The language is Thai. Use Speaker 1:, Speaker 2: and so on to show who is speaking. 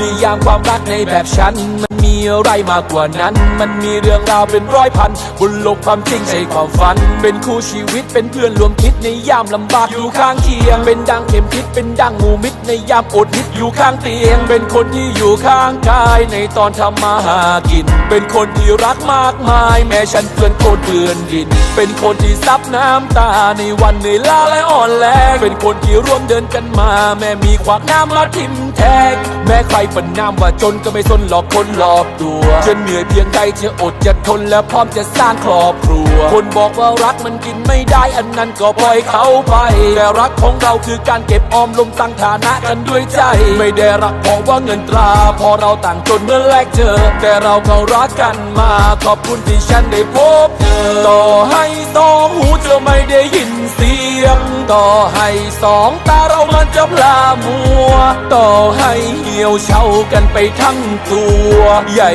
Speaker 1: นิยามความรักในแบบฉันมันมี อะไรมากกว่านั้น มันมีเรื่องราวเป็นร้อยพันบนโลกความจริงใช่ความฝัน เป็นคู่ชีวิตเป็นเพื่อนรวมคิดในยามลำบากอยู่ข้างเคียง เป็นดังเข็มทิศเป็นดังหมูมิตรในยามอดฮิตอยู่ข้างเตียง เป็นคนที่อยู่ข้างกายในตอนทำมาหากิน เป็นคนที่รักมากมาย แม้ฉันเปื้อนโคลนเปื้อนดิน เป็นคนที่ซับน้ำตาในวันเหนื่อยล้าและอ่อนแรงเป็นคนที่ร่วมเดินกันมา แม้มีขวากน้ำมาทิมแทงแม้ใครประนามว่าจนก็ไม่สนหลอกคนหลอกตัว จะเหนื่อยเพียงใดจะอดจะทนและพร้อมจะสร้างครอบครัว คนบอกว่ารักมันกินไม่ได้อันนั้นก็ปล่อยเขาไป แต่รักของเราคือการเก็บออมลมสร้งฐานะกันด้วยใจ ไม่ได้รักเพราะว่าเงินตรา พอเราต่างจนเมื่อแรกเจอ แต่เราก็รักกันมา ขอบคุณที่ฉันได้พบเธอต่อให้สองหูเธอไม่ได้ยินเสียง ต่อให้สองตาเรามันจะพลามัว ต่อให้เหี่ยวเฉากันไปทั้งตัวใหญ่